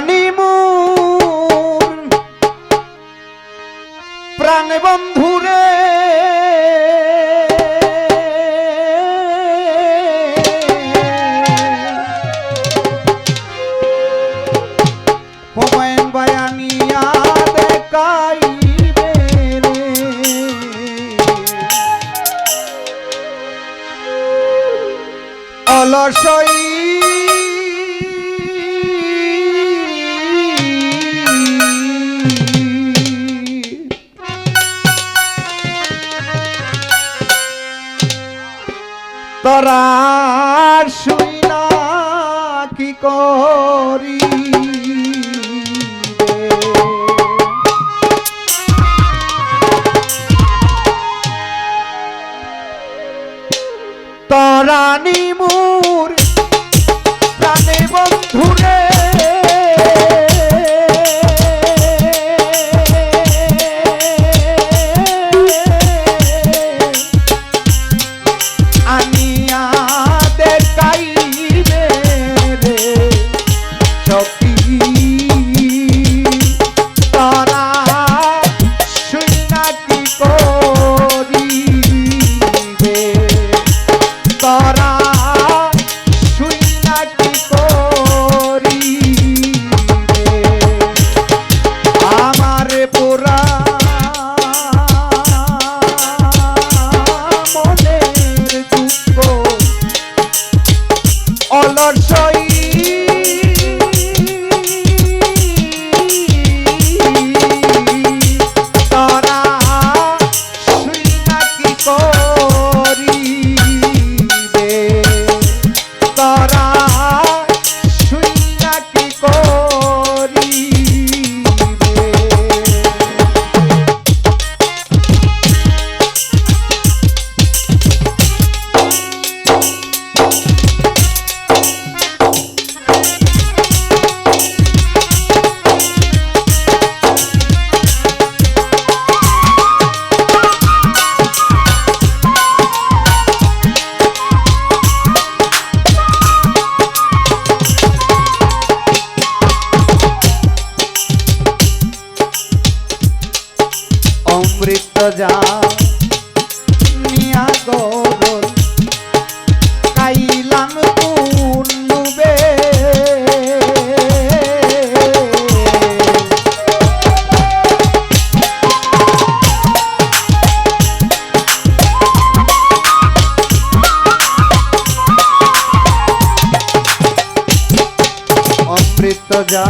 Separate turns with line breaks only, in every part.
জানিমু প্রাণ বন্ধু করার শুই না কি কর? যা। মিয়া গরল কাইলাম কুন্নুবে অমৃত যা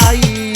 sair.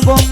nuevo